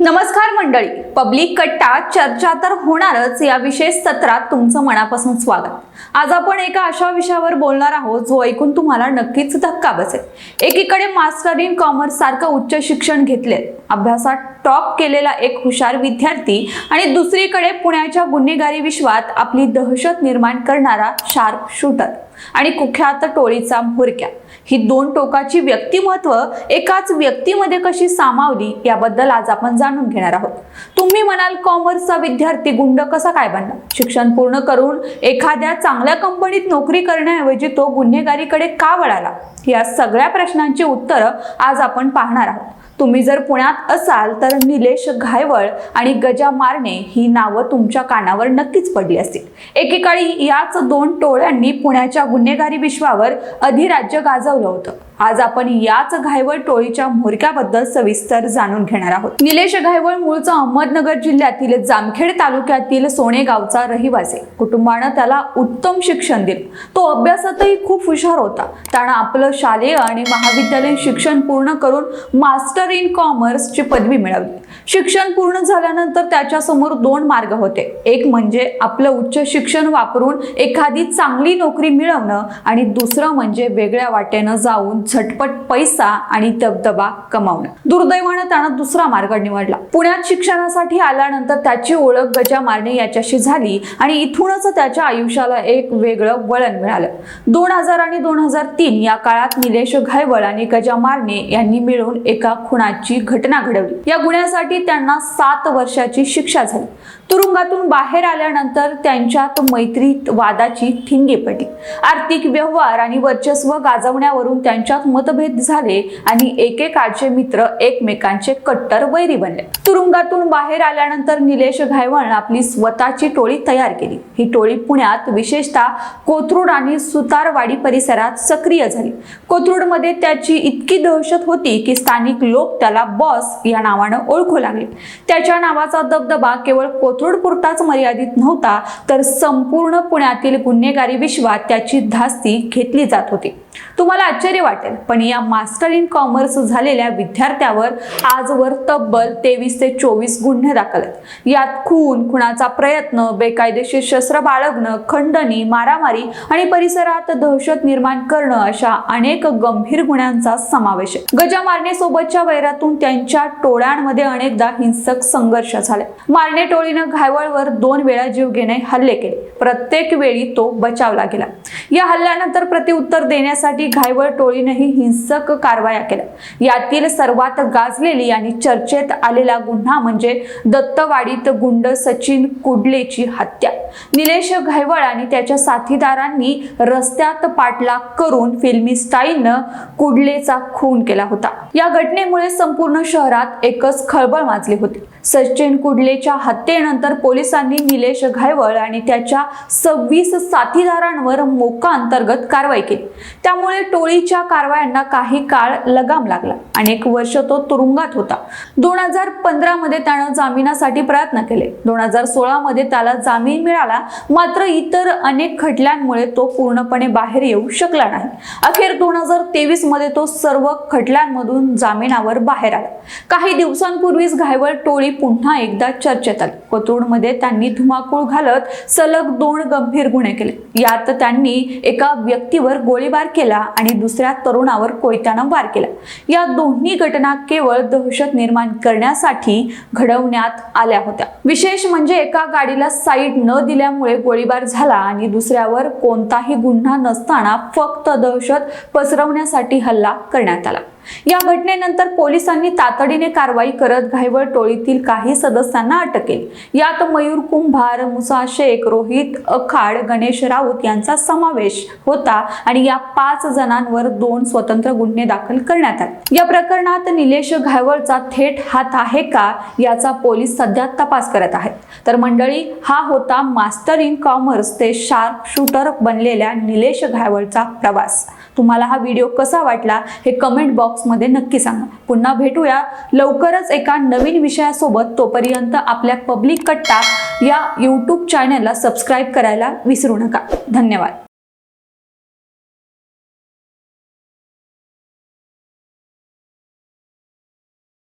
नमस्कार मंडळी. पब्लिक कट्टा चर्चा तर होणारच. या विशेष सत्रात तुमचं मनापासून स्वागत. आज आपण एका अशा विषयावर बोलणार आहोत जो ऐकून तुम्हाला नक्कीच धक्का बसेल. एकीकडे मास्टर इन कॉमर्स सारखं उच्च शिक्षण घेतले अभ्यासात टॉप केलेला एक हुशार विद्यार्थी आणि दुसरीकडे पुण्याच्या गुन्हेगारी विश्वात आपली दहशत निर्माण करणारा शार्प शूटर आणि कुख्यात टोळीचा म्होरक्या. ही दोन टोकाची व्यक्तिमत्व एकाच व्यक्तीमध्ये कशी सामावली याबद्दल आज आपण जाणून घेणार आहोत. तुम्ही म्हणाल कॉमर्सचा विद्यार्थी गुंड कसा काय बनला? शिक्षण पूर्ण करून एखाद्या चांगल्या कंपनीत नोकरी करण्याऐवजी तो गुन्हेगारीकडे का वळाला? या सगळ्या प्रश्नांची उत्तरं आज आपण पाहणार आहोत. तुम्ही जर पुण्यात असाल तर निलेश घायवळ आणि गजा मारणे ही नावं तुमच्या कानावर नक्कीच पडली असतील. एकेकाळी याच दोन टोळ्यांनी पुण्याच्या गुन्हेगारी विश्वावर अधिराज्य गाजवलं होतं. आज आपण याच घायवळ टोळीच्या म्होरक्याबद्दल सविस्तर जाणून घेणार आहोत. निलेश घायवळ मूळचा अहमदनगर जिल्ह्यातील जामखेड तालुक्यातील सोनेगावचा रहिवासी. कुटुंबानं त्याला उत्तम शिक्षण दिलं. तो अभ्यासातही खूप हुशार होता. त्यानं आपलं शालेय आणि महाविद्यालयीन शिक्षण पूर्ण करून मास्टर इन कॉमर्सची पदवी मिळवली. शिक्षण पूर्ण झाल्यानंतर त्याच्यासमोर दोन मार्ग होते. एक म्हणजे आपलं उच्च शिक्षण वापरून एखादी चांगली नोकरी मिळवणं आणि दुसरं म्हणजे वेगळ्या वाटेनं जाऊन झटपट पैसा आणि दबदबा कमावणं. दुर्दैवानं त्यानं दुसरा मार्ग निवडला. पुण्यात शिक्षणासाठी आल्यानंतर त्याची ओळख गजा मारणे याच्याशी झाली आणि इथूनच त्याच्या आयुष्याला एक वेगळं वळण मिळालं. दोन हजार आणि दोन हजार तीन या काळात निलेश घायवळ आणि गजा मारणे यांनी मिळून एका खुणाची घटना घडवली. या गुन्ह्यासाठी त्यांना सात वर्षाची शिक्षा झाली. तुरुंगातून बाहेर आल्यानंतर त्यांच्यात मैत्रीत वादाची ठिंगी पडली. आर्थिक व्यवहार आणि वर्चस्व गाजवण्यावरून त्यांच्यात मतभेद झाले आणि एकेकाळचे मित्र एकमेकांचे कट्टर वैरी बनले. तुरुंगातून बाहेर आल्यानंतर निलेश घायवळ आपली स्वतःची टोळी तयार केली. ही टोळी पुण्यात विशेषतः कोथरूड आणि सुतारवाडी परिसरात सक्रिय झाली. कोथरूडमध्ये त्याची इतकी दहशत होती की स्थानिक लोक त्याला बॉस या नावानं ओळखू लागले. त्याच्या नावाचा दबदबा केवळ कोथरूड पुरताच मर्यादित नव्हता तर संपूर्ण पुण्यातील गुन्हेगारी विश्वात त्याची धास्ती घेतली जात होती. तुम्हाला आश्चर्य वाटेल पण या मास्टर इन कॉमर्स झालेल्या विद्यार्थ्यावर आजवर तब्बल तेवीस ते चोवीस गुन्हे दाखल आहेत. यात खून खुनाचा प्रयत्न बेकायदेशीर शस्त्र बाळगणं खंडणी मारामारी आणि परिसरात दहशत निर्माण करणं अशा अनेक गंभीर गुन्ह्यांचा समावेश आहे. गजा मारणे सोबतच्या वैरातून त्यांच्या टोळ्यांमध्ये अनेक अनेकदा हिंसक संघर्ष झाले. मारणे टोळीनं घायवळवर दोन वेळा जीव घेणे हल्ले केले. प्रत्येक वेळी तो बचावला गेला. या हल्ल्यानंतर प्रतिउत्तर देण्यासाठी घायवळ टोळीनेही हिंसक कारवाया केल्या. यातील सर्वात गाजलेली आणि चर्चेत आलेला गुन्हा म्हणजे दत्तवाडीत गुंड सचिन कुडलेची हत्या. निलेश घायवळ आणि त्याच्या साथीदारांनी रस्त्यात पाठलाग करून फिल्मी स्टाईलनं कुडलेचा खून केला होता. या घटनेमुळे संपूर्ण शहरात एकच खळबळ माजली होती. सचिन कुडलेच्या हत्येनंतर पोलिसांनी निलेश घायवळ आणि त्याच्या सव्वीस साथीदारांवर मोका अंतर्गत कारवाई केली. त्यामुळे टोळीच्या कारवायांना काही काळ लगाम लागला अनेक वर्ष तो तुरुंगात होता. दोन हजार पंधरा मध्ये त्यानं जामिनासाठी प्रयत्न केले. दोन हजार सोळा मध्ये त्याला जामीन मिळाला. मात्र इतर अनेक खटल्यांमुळे तो पूर्णपणे बाहेर येऊ शकला नाही. अखेर दोन हजार तेवीसमध्ये तो सर्व खटल्यांमधून जामिनावर बाहेर आला. काही दिवसांपूर्वीच घायवळ टोळी पुन्हा एकदा चर्चेत आली. कोथरूडमध्ये त्यांनी धुमाकूळ घालत सलग दोन गंभीर गुन्हे केले. यात त्यांनी एका व्यक्तीवर गोळीबार केला आणि दुसऱ्या तरुणावर कोयत्यानं वार केला. या दोन्ही घटना केवळ दहशत निर्माण करण्यासाठी घडवण्यात आल्या होत्या. विशेष म्हणजे एका गाडीला साईड न दिल्यामुळे गोळीबार झाला आणि दुसऱ्यावर कोणताही गुन्हा नसताना फक्त दहशत पसरवण्यासाठी हल्ला करण्यात आला. या घटनेनंतर पोलिसांनी तातडीने कारवाई करत घायवळ टोळीतील काही सदस्यांना अटक केली. यात मयूर कुंभार मुसा शेख रोहित अखाड गणेश राऊत यांचा समावेश होता आणि या पाच जणांवर दोन स्वतंत्र गुन्हे दाखल करण्यात आले. या प्रकरणात निलेश घायवळचा थेट हात आहे का याचा पोलीस सध्या तपास करत आहेत. तर मंडळी हा होता मास्टर इन कॉमर्स ते शार्प शूटर बनलेल्या निलेश घायवळचा प्रवास. तुम्हाला हा व्हिडिओ कसा वाटला हे कमेंट बॉक्स बॉक्समध्ये नक्की सांगा. पुन्हा भेटूया. लवकरच एका नवीन विषयासोबत तोपर्यंत आपल्या पब्लिक कट्टा या यूट्यूब चॅनलला सबस्क्राईब करायला विसरू नका. धन्यवाद.